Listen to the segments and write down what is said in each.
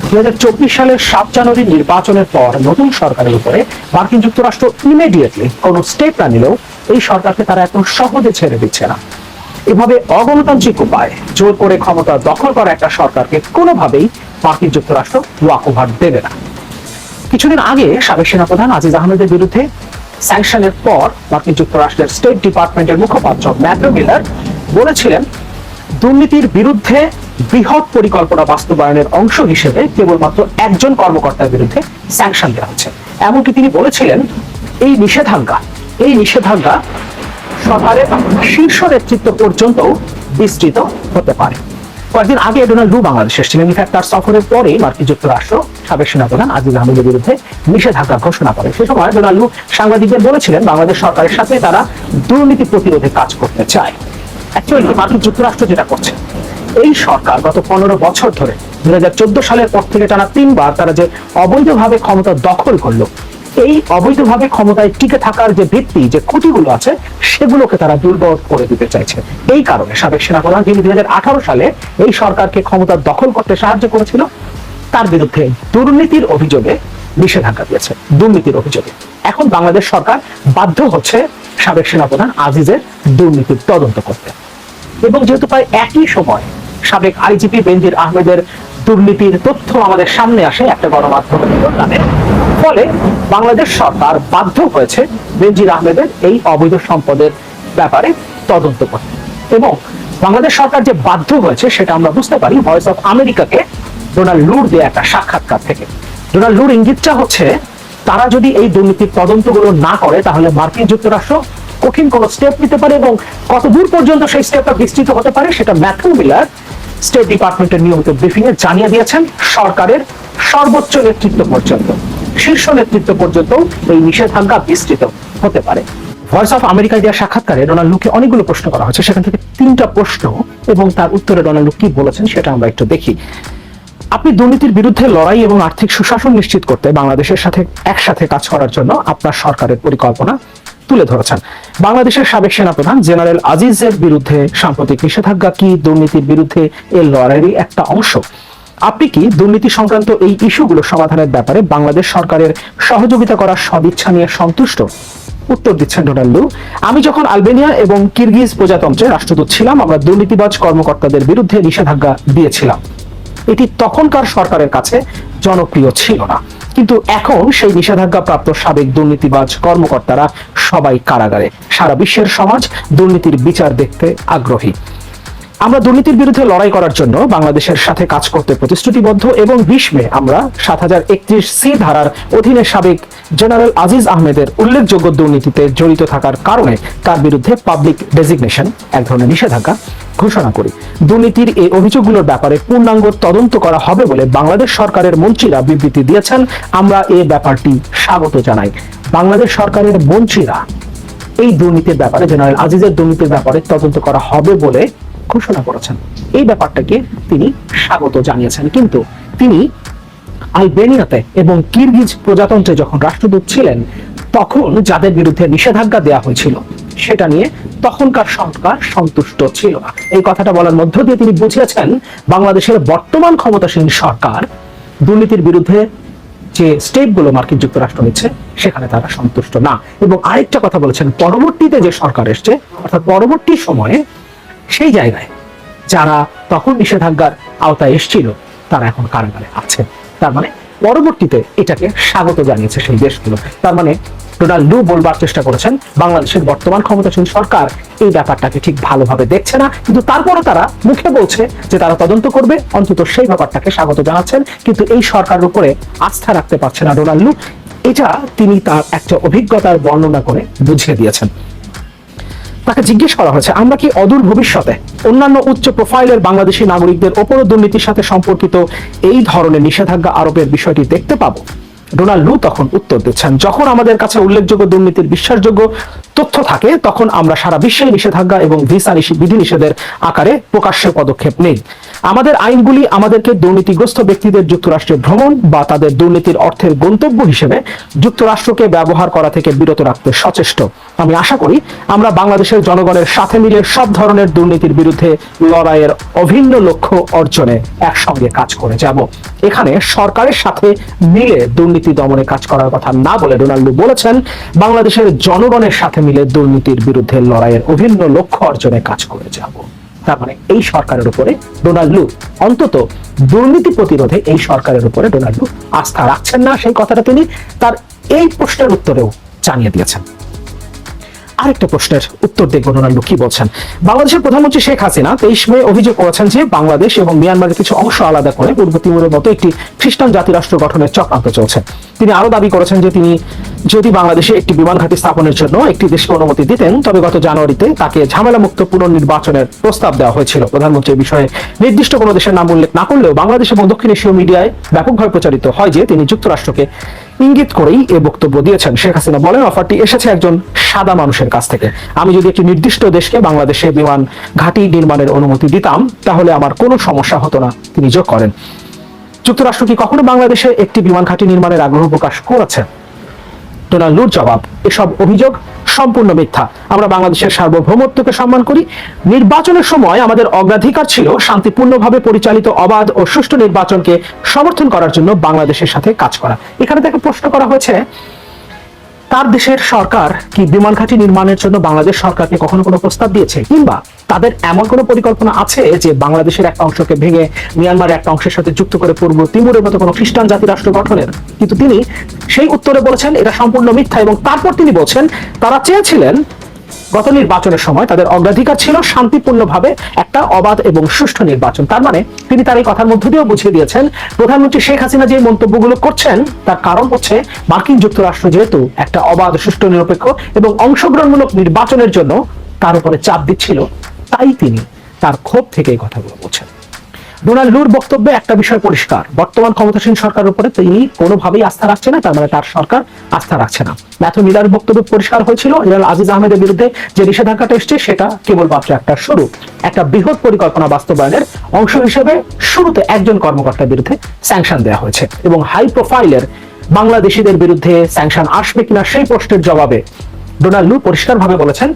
দুই সালের সাত জানুয়ারি নির্বাচনের পর নতুন সরকারের উপরে মার্কিন যুক্তরাষ্ট্র ইমিডিয়েটলি স্টেপ না নিলেও এই সরকারকে তারা এখন সহজে ছেড়ে দিচ্ছে না। এভাবে অগণতান্ত্রিক উপায় জোর করে ক্ষমতা দখল করা একটা সরকারকে কোনোভাবেই মার্কিন যুক্তরাষ্ট্র ওয়াক ওভার দেবে না। কিছুদিন আগে সাবেক সেনাপ্রধান আজিজ আহমেদের বিরুদ্ধে স্যাংশনের পর মার্কিন যুক্তরাষ্ট্রের স্টেট ডিপার্টমেন্টের মুখপাত্র ম্যাথু মিলার বলেছিলেন, দুর্নীতির বিরুদ্ধে বৃহৎ পরিকল্পনা বাস্তবায়নের অংশ হিসেবে কেবলমাত্র একজন কর্মকর্তার বিরুদ্ধে স্যাংশন দেওয়া হচ্ছে। এমনকি তিনি বলেছিলেন, এই নিষেধাজ্ঞা এই নিষেধাজ্ঞা সরকারের শীর্ষ নেতৃত্ব পর্যন্ত বিস্তৃত হতে পারে। কয়েকদিন আগে ডোনাল্ড লু বাংলাদেশে এসেছিলেন। ইনফ্যাক্ট তার সফরের পরেই মার্কিন যুক্তরাষ্ট্র সাবেক সেনাপ্রধান আজিজ আহমেদের বিরুদ্ধে নিষেধাজ্ঞা ঘোষণা করে। সে সময় ডোনাল্ড লু সাংবাদিকদের বলেছিলেন, বাংলাদেশ সরকারের সাথে তারা দুর্নীতি প্রতিরোধে কাজ করতে চায়। অ্যাকচুয়ালি মার্কিন যুক্তরাষ্ট্র যেটা করছে এই সরকার গত পনেরো বছর ধরে দুই হাজার চোদ্দ সালের পর থেকে টানা তিনবার তারা যে অবৈধভাবে ক্ষমতা দখল করল, এই অবৈধভাবে ক্ষমতায় টিকে থাকার যে ভিত্তি, যে খুঁটিগুলো আছে, সেগুলোকে তারা দুর্বল করে দিতে চাইছে। এই কারণে সাবেক সেনাপ্রধান যিনি দুই সালে এই সরকারকে ক্ষমতা দখল করতে সাহায্য করেছিল, তার বিরুদ্ধে দুর্নীতির অভিযোগে নিষেধাজ্ঞা দিয়েছে। দুর্নীতির অভিযোগে। এখন বাংলাদেশ সরকার বাধ্য হচ্ছে সাবেক সেনাপ্রধান আজিজের দুর্নীতির তদন্ত করতে। এবং যেহেতু প্রায় একই সময় সাবেক আইজিপি বেনজির আহমেদের দুর্নীতির তথ্য আমাদের সামনে আসে একটা গণমাধ্যমের যোগদানে ফলে বাংলাদেশ সরকার বাধ্য হয়েছে বেনজির আহমেদের এই অবৈধ সম্পদের ব্যাপারে তদন্ত করতে। এবং বাংলাদেশ সরকার যে বাধ্য হয়েছে সেটা আমরা বুঝতে পারি ভয়েস অফ আমেরিকাকে ডোনাল্ড লুর দিয়ে একটা সাক্ষাৎকার থেকে। ডোনাল্ড লুর ইঙ্গিতটা হচ্ছে, তারা যদি এই দুর্নীতির তদন্তগুলো না করে, তাহলে মার্কিন যুক্তরাষ্ট্র কঠিন কোন স্টেপ নিতে পারে এবং কত দূর পর্যন্ত সেই স্টেপটা বিস্তৃত হতে পারে সেটা ম্যাথু মিলার স্টেট ডিপার্টমেন্টের নিয়মিত ব্রিফিং এ জানিয়ে দিয়েছেন সরকারের সর্বোচ্চ নেতৃত্ব পর্যন্ত, শীর্ষ নেতৃত্ব পর্যন্ত এই নিষেধাজ্ঞা বিস্তৃত হতে পারে। ভয়েস অফ আমেরিকায় দেওয়া সাক্ষাৎকারে ডোনাল্ড লুকে অনেকগুলো প্রশ্ন করা হয়েছে সেখান থেকে তিনটা প্রশ্ন এবং তার উত্তরে ডোনাল্ড লুক কি বলেছেন সেটা আমরা একটু দেখি। আপনি দুর্নীতির বিরুদ্ধে লড়াই এবং আর্থিক সুশাসন নিশ্চিত করতে বাংলাদেশের সাথে একসাথে কাজ করার জন্য আপনার সরকারের পরিকল্পনা তুলে ধরেছেন। বাংলাদেশের সাবেক সেনাপ্রধান জেনারেল আজিজের বিরুদ্ধে সাম্প্রতিক নিষেধাজ্ঞা কি দুর্নীতির বিরুদ্ধে এর লড়াইয়েরই একটা অংশ? আপনি কি দুর্নীতি সংক্রান্ত এই ইস্যুগুলো সমাধানের ব্যাপারে বাংলাদেশ সরকারের সহযোগিতা করার সদিচ্ছা নিয়ে সন্তুষ্ট? উত্তর দিচ্ছেন ডোনাল্ডু আমি যখন আলবেনিয়া এবং কিরগিজ প্রজাতন্ত্রে রাষ্ট্রদূত ছিলাম, আমরা দুর্নীতিবাজ কর্মকর্তাদের বিরুদ্ধে নিষেধাজ্ঞা দিয়েছিলাম। এটি তখনকার সরকারের কাছে জনপ্রিয় ছিল না। কিন্তু এখন সেই নিষেধাজ্ঞা প্রাপ্ত সাবেক দুর্নীতিবাজ কর্মকর্তারা সবাই কারাগারে। সারা বিশ্বের সমাজ দুর্নীতির বিচার দেখতে আগ্রহী। আমরা দুর্নীতির বিরুদ্ধে লড়াই করার জন্য বাংলাদেশের সাথে কাজ করতে প্রতিশ্রুতিবদ্ধ এবং বিশ মে আমরা সাত হাজার একত্রিশ সি ধারার অধীনে সাবেক জেনারেল আজিজ আহমেদের উল্লেখযোগ্য দুর্নীতিতে জড়িত থাকার কারণে তার বিরুদ্ধে পাবলিক ডেজিগনেশন এক ধরনের নিষেধাজ্ঞা ঘোষণা করি। দুর্নীতির এই অভিযোগগুলোর ব্যাপারে পূর্ণাঙ্গ তদন্ত করা হবে বলে বাংলাদেশ সরকারের মন্ত্রীরা বিবৃতি দিয়েছেন। আমরা এই ব্যাপারটি স্বাগত জানাই। বাংলাদেশ সরকারের মন্ত্রীরা এই দুর্নীতির ব্যাপারে, জেনারেল আজিজের দুর্নীতির ব্যাপারে তদন্ত করা হবে বলে ঘোষণা করেছেন। এই ব্যাপারটাকে তিনি স্বাগত জানিয়েছেন। কিন্তু তিনি আলবেনিয়াতে এবং কিরগিজ প্রজাতন্ত্রে যখন রাষ্ট্রদূত ছিলেন, তখন যাদের বিরুদ্ধে নিষেধাজ্ঞা দেওয়া হয়েছিল, সেটা নিয়ে তখনকার সরকার সন্তুষ্ট ছিল না। এই কথাটা বলার মধ্য দিয়ে তিনি বুঝিয়েছেন, বাংলাদেশের বর্তমান ক্ষমতাসীন সরকার দুর্নীতির বিরুদ্ধে যে স্টেপগুলো মার্কিন যুক্তরাষ্ট্র নিচ্ছে, সেখানে তারা সন্তুষ্ট না। এবং আরেকটা কথা বলেছেন, পরবর্তীতে যে সরকার এসছে, অর্থাৎ পরবর্তী সময়ে সেই জায়গায় যারা তখন নিষেধাজ্ঞার আওতায় এসেছিল, তারা এখন কারাগারে আছে। তার মানে পরবর্তীতে এটাকে স্বাগত জানিয়েছে সেই দেশগুলো। তার মানে ডোনাল্ড লু বলবার চেষ্টা করেছেন, বাংলাদেশের বর্তমান ক্ষমতাসীন সরকার এই ব্যাপারটাকে ঠিক ভালোভাবে দেখছে না, কিন্তু তারপরে তারা মুখে বলছে যে তারা তদন্ত করবে, অন্তত সেই ব্যাপারটাকে স্বাগত জানাচ্ছেন, কিন্তু এই সরকারের উপরে আস্থা রাখতে পারছে না ডোনাল্ড লু। এটা তিনি তার একটা অভিজ্ঞতার বর্ণনা করে বুঝিয়ে দিয়েছেন। তাকে জিজ্ঞেস করা হয়েছে, আমরা কি অদূর ভবিষ্যতে অন্যান্য উচ্চ প্রোফাইলের বাংলাদেশি নাগরিকদের ওপর দুর্নীতির সাথে সম্পর্কিত এই ধরনের নিষেধাজ্ঞা আরোপের বিষয়টি দেখতে পাবো? ডোনাল্ড লু তখন উত্তর দিচ্ছেন, যখন আমাদের কাছে উল্লেখযোগ্য দুর্নীতির বিশ্বাসযোগ্য তথ্য থাকে, তখন আমরা সারা বিশ্বে নিষেধাজ্ঞা এবং ভিসা নিষে- বিধিনিষেধের আকারে প্রকাশ্যে পদক্ষেপ নেই। আমাদের আইনগুলি আমাদেরকে দুর্নীতিগ্রস্ত ব্যক্তিদের যুক্তরাষ্ট্রে ভ্রমণ বা তাদের দুর্নীতির অর্থের গন্তব্য হিসেবে যুক্তরাষ্ট্রকে ব্যবহার করা থেকে বিরত রাখতে সচেষ্ট। আমি আশা করি আমরা বাংলাদেশের জনগণের সাথে মিলে সব ধরনের দুর্নীতির বিরুদ্ধে লড়াইয়ের অভিন্ন লক্ষ্য অর্জনে একসঙ্গে কাজ করে যাব। এখানে সরকারের সাথে মিলে দুর্নীতি দমনে কাজ করার কথা না বলে ডোনাল্ডো বলেছেন, বাংলাদেশের জনগণের সাথে মিলে দুর্নীতির বিরুদ্ধে লড়াইয়ের অভিন্ন লক্ষ্য অর্জনে কাজ করে যাব। তার মানে এই সরকারের উপরে ডোনাল্ডু অন্তত দুর্নীতি প্রতিরোধে এই সরকারের উপরে ডোনাল্ডু আস্থা রাখছেন না, সেই কথাটা তিনি তার এই প্রশ্নের উত্তরেও জানিয়ে দিয়েছেন। আরেকটা প্রশ্নের উত্তর দেখব ডোনাল্ডো কি বলছেন, বাংলাদেশের প্রধানমন্ত্রী শেখ হাসিনা তেইশ মে অভিযোগ করেছেন যে বাংলাদেশ এবং মিয়ানমারের কিছু অংশ আলাদা করে পূর্ব তিমুরের মতো একটি খ্রিস্টান জাতিরাষ্ট্র গঠনের চক্রান্ত চলছে। তিনি আরও দাবি করেছেন যে তিনি যদি বাংলাদেশে একটি বিমান ঘাঁটি স্থাপনের জন্য একটি দেশকে অনুমতি দিতেন, তবে গত জানুয়ারিতে তাকে ঝামেলামুক্ত পুনর্নির্বাচনের প্রস্তাব দেওয়া হয়েছিল। প্রধানমন্ত্রী এই বিষয়ে নির্দিষ্ট কোনো দেশের নাম উল্লেখ না করলেও বাংলাদেশ এবং দক্ষিণ এশীয় মিডিয়ায় ব্যাপকভাবে প্রচারিত হয় যে তিনি যুক্তরাষ্ট্রকে ইঙ্গিত করেই এ বক্তব্য দিয়েছেন শেখ হাসিনা। বলেন, অফারটি এসেছে একজন সাদা মানুষের কাছ থেকে। আমি যদি একটি নির্দিষ্ট দেশকে বাংলাদেশে বিমান ঘাঁটি নির্মাণের অনুমতি দিতাম, তাহলে আমার কোনো সমস্যা হতো না, তিনি যোগ করেন। যুক্তরাষ্ট্র কি কখনো বাংলাদেশে একটি বিমান ঘাঁটি নির্মাণের আগ্রহ প্রকাশ করেছে? ডোনাল্ডুর জবাব, এসব অভিযোগ সম্পূর্ণ মিথ্যা। আমরা বাংলাদেশের সার্বভৌমত্বকে সম্মান করি। নির্বাচনের সময় আমাদের অগ্রাধিকার ছিল শান্তিপূর্ণভাবে পরিচালিত অবাধ ও সুষ্ঠু নির্বাচনকে সমর্থন করার জন্য বাংলাদেশের সাথে কাজ করা। এখানে তাকে প্রশ্ন করা হয়েছে তার দেশের সরকার কি বিমান ঘাঁটি নির্মাণের জন্য বাংলাদেশ সরকারকে কখনো কোনো প্রস্তাব দিয়েছে? কিংবা তাদের এমন কোনো পরিকল্পনা আছে যে বাংলাদেশের একটা অংশকে ভেঙে মিয়ানমারের একটা অংশের সাথে যুক্ত করে পূর্ব তিমুরের মতো কোনো খ্রিস্টান জাতি রাষ্ট্র গঠনের? কিন্তু তিনি সেই উত্তরে বলেছেন, এটা সম্পূর্ণ মিথ্যা এবং তারপর তিনি বলছেন, তারা চেয়েছিলেন গত নির্বাচনের সময় তাদের অগ্রাধিকার ছিল শান্তিপূর্ণভাবে একটা অবাধ এবং সুষ্ঠু নির্বাচন। তার মানে তিনি তার এই কথার মধ্য দিয়েও বুঝিয়ে দিয়েছেন, প্রধানমন্ত্রী শেখ হাসিনা যে মন্তব্যগুলো করছেন, তার কারণ হচ্ছে মার্কিন যুক্তরাষ্ট্র যেহেতু একটা অবাধ, সুষ্ঠু, নিরপেক্ষ এবং অংশগ্রহণমূলক নির্বাচনের জন্য তার উপরে চাপ দিচ্ছিল, তাই তিনি তার ক্ষোভ থেকে এই কথাগুলো বলছেন। ডোনাল্ড লুর বক্তব্যে একটা বিষয় পরিষ্কার। বর্তমান ক্ষমতাসীন সরকারের উপরে তিনি কোনোভাবেই আস্থা রাখছে না, তার মানে তার সরকার আস্থা রাখছে না। ম্যাথু মিলার বক্তব্য পরিষ্কার হয়েছিল জেনারেল আজিজ আহমেদের বিরুদ্ধে যে নিষেধাজ্ঞাটা এসছে, সেটা কেবলমাত্র একটা শুরু। একটা বৃহৎ পরিকল্পনা বাস্তবায়নের অংশ হিসেবে শুরুতে একজন কর্মকর্তার বিরুদ্ধে স্যাংশন দেওয়া হয়েছে এবং হাই প্রোফাইলের বাংলাদেশিদের বিরুদ্ধে স্যাংশন আসবে কিনা সেই প্রশ্নের জবাবে ডোনাল্ড লু পরিষ্কারভাবে বলেছেন,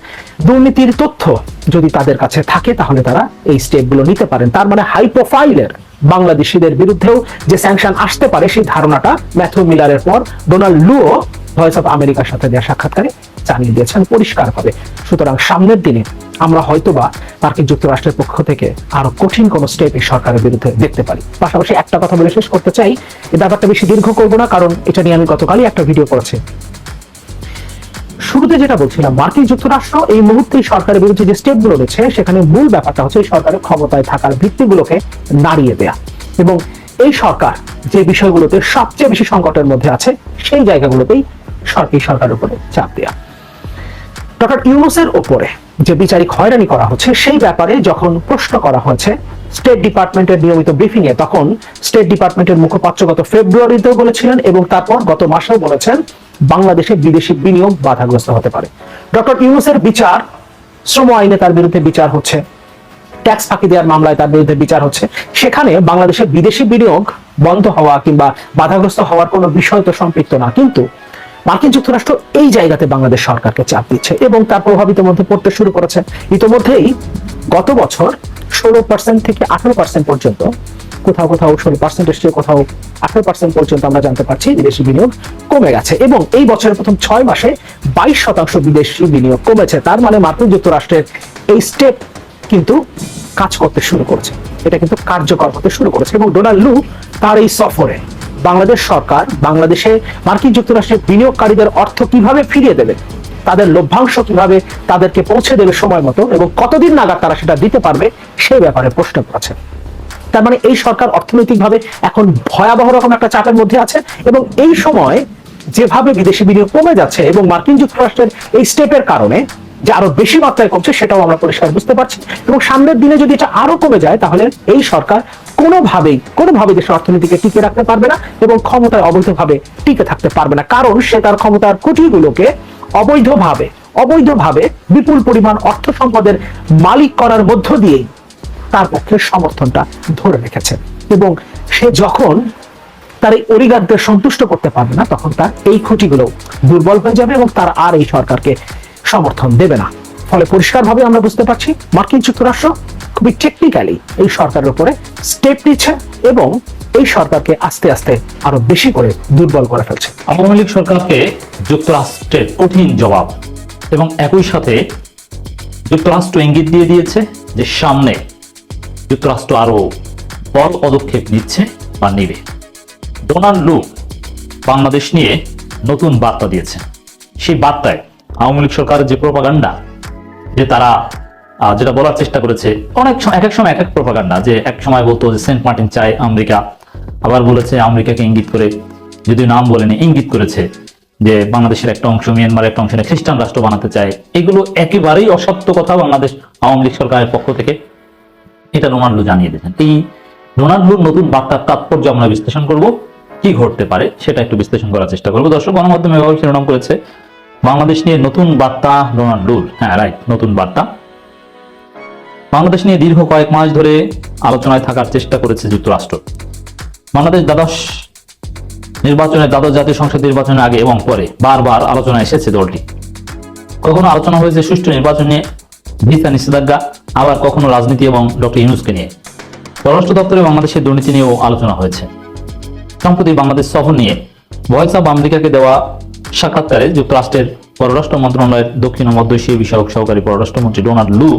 দুর্নীতির তথ্য যদি তাদের কাছে থাকে, তাহলে তারা এই স্টেপগুলো নিতে পারেন। তার মানে হাই প্রোফাইলের বাংলাদেশিদের বিরুদ্ধেও যে স্যাংশন আসতে পারে, সেই ধারণাটা ম্যাথু মিলারের পর ডোনাল্ড লুও ভয়েস অফ আমেরিকার সাথে দেওয়া সাক্ষাৎকারে জানিয়ে দিয়েছেন পরিষ্কারভাবে। সুতরাং সামনের দিনে আমরা হয়তোবা মার্কিন যুক্তরাষ্ট্রের পক্ষ থেকে আরও কঠিন কোন স্টেপ এই সরকারের বিরুদ্ধে দেখতে পারি। পাশাপাশি একটা কথা বলে শেষ করতে চাই এই ব্যাপারটা বেশি দীর্ঘ করব না, কারণ এটা নিয়ে আমি গতকালই একটা ভিডিও করেছি। শুরুতে যেটা বলছিলাম, মার্কিন যুক্তরাষ্ট্র এই মুহূর্তে সরকারের বিরুদ্ধে যে স্টেপগুলো নিচ্ছে, সেখানে মূল ব্যাপারটা হচ্ছে সরকারের ক্ষমতায় থাকার ভিত্তিগুলোকে নাড়িয়ে দেয়া। এবং এই সরকার যে বিষয়গুলোতে সবচেয়ে বেশি সংকটের মধ্যে আছে, সেই জায়গাগুলোতেই সরকারি সরকারের উপরে চাপ দেয়া। ডক্টর ইউনুসের ওপরে যে বিচারিক হয়রানি করা হচ্ছে, সেই ব্যাপারে যখন প্রশ্ন করা হয়েছে, স্টেট ডিপার্টমেন্টের নিয়মিত ব্রিফিং এ তখন স্টেট ডিপার্টমেন্টের মুখপাত্র গত ফেব্রুয়ারিতেও বলেছিলেন এবং তারপর গত মাসেও বলেছেন বাংলাদেশে বিদেশি বিনিয়োগ বাধাগ্রস্ত হতে পারে। ডক্টর ইউনুসের বিচার, শ্রম আইনে তার বিরুদ্ধে বিচার হচ্ছে, ট্যাক্স ফাঁকি দেওয়ার মামলায় তার বিরুদ্ধে বিচার হচ্ছে। সেখানে বাংলাদেশে বিদেশি বিনিয়োগ বন্ধ হওয়া কিংবা বাধাগ্রস্ত হওয়ার কোনো বিষয় তো সম্পৃক্ত না, কিন্তু মার্কিন যুক্তরাষ্ট্র এই জায়গাতে বাংলাদেশ সরকারকে চাপ দিচ্ছে এবং তার প্রভাবিত মধ্যে পড়তে শুরু করেছে। ইতিমধ্যেই গত বছর ষোলো পার্সেন্ট থেকে আঠারো পার্সেন্ট পর্যন্ত কোথাও কোথাও ষোলো পার্সেন্ট এসছে কোথাও আঠারো পার্সেন্ট পর্যন্ত আমরা জানতে পারছি বিদেশি বিনিয়োগ কমে গেছে। এবং এই বছরের প্রথম ছয় মাসে বাইশ শতাংশ বিদেশি বিনিয়োগ কমেছে। তার মানে মার্কিন যুক্তরাষ্ট্রের এই স্টেপ কিন্তু কাজ করতে শুরু করেছে। এটা কিন্তু কার্যকর হতে শুরু করেছে। এবং ডোনাল্ড লু তার এই সফরে বাংলাদেশ সরকার, বাংলাদেশে মার্কিন যুক্তরাষ্ট্রের বিনিয়োগকারীদের অর্থ কীভাবে ফিরিয়ে দেবে, তাদের লভ্যাংশ কীভাবে তাদেরকে পৌঁছে দেবে সময় মতো এবং কতদিন নাগাদ তারা সেটা দিতে পারবে সেই ব্যাপারে প্রশ্ন করেছে। তার মানে এই সরকার অর্থনৈতিকভাবে এখন ভয়াবহ রকম একটা চাপের মধ্যে আছে এবং এই সময় যেভাবে বিদেশি বিনিয়োগ কমে যাচ্ছে এবং মার্কিন যুক্তরাষ্ট্রের এই স্টেপের কারণে যে আরও বেশি মাত্রায় কমছে সেটাও আমরা পরিষ্কার বুঝতে পারছি এবং সামনের দিনে যদি এটা আরও কমে যায় তাহলে এই সরকার কোনোভাবেই কোনোভাবে দেশের অর্থনীতিকে টিকে রাখতে পারবে না এবং ক্ষমতায় অবৈধভাবে টিকে থাকতে পারবে না। কারণ সে তার ক্ষমতার কুটিগুলোকে অবৈধভাবে অবৈধভাবে বিপুল পরিমাণ অর্থ সম্পদের মালিক করার মধ্য দিয়েই তার পক্ষে সমর্থনটা ধরে রেখেছে এবং সে যখন তার এই অরিগারদের সন্তুষ্ট করতে পারবে না, তখন তার এই খুঁটিগুলো দুর্বল হয়ে যাবে এবং তার আর এই সরকারকে সমর্থন দেবে না। ফলে পরিষ্কারভাবে আমরা বুঝতে পারছি, মার্কিন যুক্তরাষ্ট্র খুবই টেকনিক্যালি এই সরকারের উপরে স্টেপ নিচ্ছে এবং এই সরকারকে আস্তে আস্তে আরও বেশি করে দুর্বল করে ফেলছে। আওয়ামী লীগ সরকারকে যুক্তরাষ্ট্রের কঠিন জবাব এবং একই সাথে যুক্তরাষ্ট্র ইঙ্গিত দিয়ে দিয়েছে যে সামনে যুক্তরাষ্ট্র আরও বড় পদক্ষেপ নিচ্ছে বা নেবে। ডোনাল্ড লু বাংলাদেশ নিয়ে নতুন বার্তা দিয়েছে সেই বার্তায় আওয়ামী লীগ সরকারের যে প্রপাগান্ডা, যে তারা যেটা বলার চেষ্টা করেছে, অনেক সময় এক এক সময় এক এক প্রপাগান্ডা, যে এক সময় বলতো যে সেন্ট মার্টিন চায় আমেরিকা, আবার বলেছে আমেরিকাকে ইঙ্গিত করে, যদিও নাম বলেনি, ইঙ্গিত করেছে যে বাংলাদেশের একটা অংশ, মিয়ানমারের একটা অংশ খ্রিস্টান রাষ্ট্র বানাতে চায়। এগুলো একেবারেই অসত্য কথা বাংলাদেশ আওয়ামী লীগ সরকারের পক্ষ থেকে এটা রোনাল্ডো জানিয়ে দিয়েছেন। এই রোনাল্ডোর নতুন বার্তার তাৎপর্য আমরা বিশ্লেষণ করব। কি ঘটতে পারে সেটা একটু বিশ্লেষণ করার চেষ্টা করব। দর্শক, গণমাধ্যমে এভাবে শিরোনাম করেছে বাংলাদেশ নিয়ে নতুন বার্তা রোনাল্ডোর। হ্যাঁ রাইট নতুন বার্তা। বাংলাদেশ নিয়ে দীর্ঘ কয়েক মাস ধরে আলোচনায় থাকার চেষ্টা করেছে যুক্তরাষ্ট্র। বাংলাদেশ দ্বাদশ নির্বাচনে দ্বাদশ জাতীয় সংসদ নির্বাচনের আগে এবং পরে বারবার আলোচনায় এসেছে দলটি। কখনো আলোচনা হয়েছে সুষ্ঠু নির্বাচন নিয়ে ভিসা নিষেধাজ্ঞা। আবার কখনো রাজনীতি এবং ডক্টর ইউনুসকে নিয়ে। পররাষ্ট্র দপ্তরে বাংলাদেশের দুর্নীতি নিয়েও আলোচনা হয়েছে। সম্প্রতি বাংলাদেশ সফর নিয়ে ভয়েস অব আমেরিকাকে দেওয়া সাক্ষাৎকারে যুক্তরাষ্ট্রের পররাষ্ট্র মন্ত্রণালয়ের দক্ষিণ ও মধ্য এশীয় বিষয়ক সহকারী পররাষ্ট্রমন্ত্রী ডোনাল্ড লু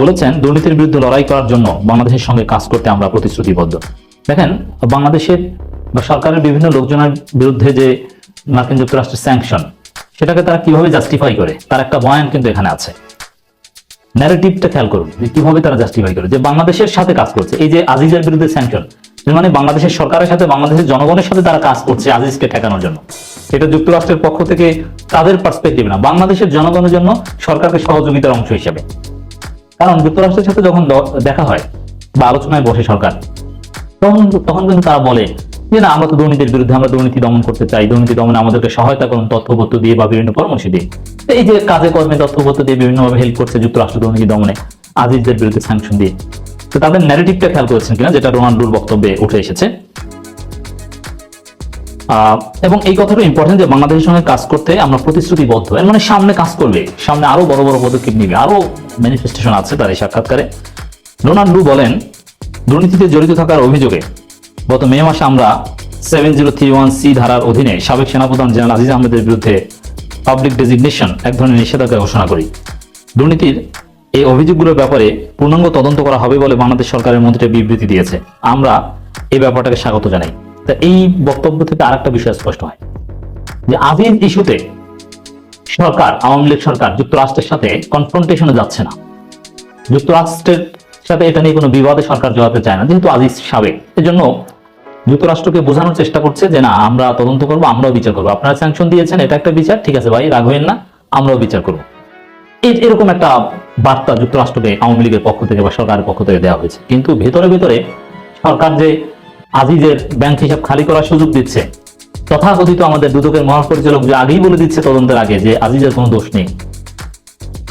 বলেছেন, দুর্নীতির বিরুদ্ধে লড়াই করার জন্য বাংলাদেশের সঙ্গে কাজ করতে আমরা প্রতিশ্রুতিবদ্ধ। দেখেন, বাংলাদেশের বা সরকারের বিভিন্ন লোকজনের বিরুদ্ধে যে মার্কিন যুক্তরাষ্ট্রের স্যাংশন সেটাকে তারা কীভাবে জাস্টিফাই করে? তার একটা বয়ান কিন্তু এখানে আছে। ন্যারেটিভটা খেয়াল করুন, যে কীভাবে তারা জাস্টিফাই করে, যে বাংলাদেশের সাথে কাজ করছে। এই যে আজিজের বিরুদ্ধে স্যাংশন মানে বাংলাদেশের সরকারের সাথে, বাংলাদেশের জনগণের সাথে তারা কাজ করছে আজিজকে ঠেকানোর জন্য। এটা যুক্তরাষ্ট্রের পক্ষ থেকে তাদের পার্সপেক্টিভ না, বাংলাদেশের জনগণের জন্য সরকারকে সহযোগিতার অংশ হিসেবে। কারণ যুক্তরাষ্ট্রের সাথে যখন দেখা হয় বা আলোচনায় বসে সরকার, তখন তখন কিন্তু তারা বলে যে না, আমরা তো দুর্নীতির বিরুদ্ধে, আমরা দুর্নীতি দমন করতে চাই। দুর্নীতি দমনে আমাদেরকে সহায়তা করুন, তথ্যপত্র দিয়ে বা বিভিন্ন পরামর্শ দিয়ে। এই যে কাজে কর্মে তথ্যপত্র দিয়ে বিভিন্নভাবে হেল্প করছে যুক্তরাষ্ট্র দুর্নীতি দমনে আজিজদের বিরুদ্ধে স্যাংশন দিয়ে। তো তাদের ন্যারেটিভটা খেয়াল করেছেন কিনা, যেটা রোনাল্ডোর বক্তব্যে উঠে এসেছে। এবং এই কথাটা ইম্পর্টেন্ট যে বাংলাদেশের সঙ্গে কাজ করতে আমরা প্রতিশ্রুতিবদ্ধ। এর মানে সামনে কাজ করবে। সামনে আরও বড় বড় পদক্ষেপ নিবে। আরও ম্যানিফেস্টেশন আছে তার এই সাক্ষাৎকারে। রোনাল্ডো বলেন, দুর্নীতিতে জড়িত থাকার অভিযোগে গত মে মাসে আমরা seven zero three one C ধারার অধীনে সাবেক সেনাপ্রধান জেনারেল আজিজ আহমেদের বিরুদ্ধে পাবলিক ডেজিগনেশন এক ধরনের নিষেধাজ্ঞা ঘোষণা করি। দুর্নীতির এই অভিযোগগুলোর ব্যাপারে পূর্ণাঙ্গ তদন্ত করা হবে বলে বাংলাদেশ সরকারের মন্ত্রী বিবৃতি দিয়েছে। আমরা এই ব্যাপারটাকে স্বাগত জানাই। তা এই বক্তব্য থেকে আরেকটা বিষয় স্পষ্ট হয়। যে আজিজ ইস্যুতে সরকার, আওয়ামী লীগ সরকার যুক্তরাষ্ট্রের সাথে কনফ্রন্টেশনে যাচ্ছে না। যুক্তরাষ্ট্রের সাথে এটা নিয়ে কোনো বিবাদে সরকার জড়াতে চায় না, যেহেতু আজিজ সাবেক। এজন্য যুক্তরাষ্ট্রকে বোঝানোর চেষ্টা করছে যে না, আমরা তদন্ত করব, আমরাও বিচার করব। আপনারা স্যাংশন দিয়েছেন, এটা একটা বিচার, ঠিক আছে ভাই রাখবেন না, আমরাও বিচার করব। এরকম একটা বার্তা যুক্তরাষ্ট্রকে আওয়ামী লীগের পক্ষ থেকে বা সরকারের পক্ষ থেকে দেওয়া হয়েছে, কিন্তু ভেতরে ভেতরে সরকার যে আজিজের ব্যাংক হিসাব খালি করার সুযোগ দিচ্ছে, তথাকথিত আমাদের দুদকের মহাপরিচালক যে আগেই বলে দিচ্ছে তদন্তের আগে যে আজিজের কোনো দোষ নেই।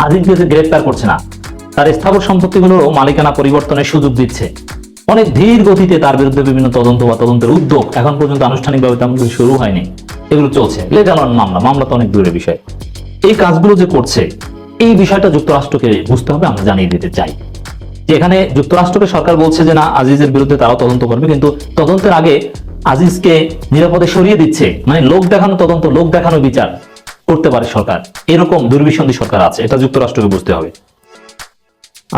আজিজকে গ্রেফতার করছে না, তার স্থাবর সম্পত্তিগুলোরও মালিকানা পরিবর্তনের সুযোগ দিচ্ছে। অনেক ধীর গতিতে তার বিরুদ্ধে বিভিন্ন তদন্ত বা তদন্তের উদ্যোগ এখন পর্যন্ত আনুষ্ঠানিকভাবে তেমন কিছু শুরু হয়নি। এগুলো চলছে। লেজানোর মামলা মামলা তো অনেক দূরের বিষয়। এই কাজগুলো যে করছে, এই বিষয়টা যুক্তরাষ্ট্রকে বুঝতে হবে, আমরা জানিয়ে দিতে চাই। যে এখানে যুক্তরাষ্ট্রকে সরকার বলছে যে না, আজিজের বিরুদ্ধে তারাও তদন্ত করবে, কিন্তু তদন্তের আগে আজিজকে নিরাপদে সরিয়ে দিচ্ছে মানে লোক দেখানো তদন্ত, লোক দেখানো বিচার করতে পারে সরকার। এরকম দুর্বিসন্ধি সরকার আছে, এটা যুক্তরাষ্ট্রকে বুঝতে হবে।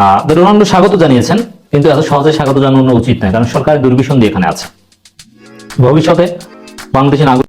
আহ রোনাল্ডো স্বাগত জানিয়েছেন। কিন্তু এত সহজে স্বাগত জানানো উচিত নয়, কারণ সরকারের দুর্বিসন্ধি এখানে আছে। ভবিষ্যতে বাংলাদেশের নাগরিক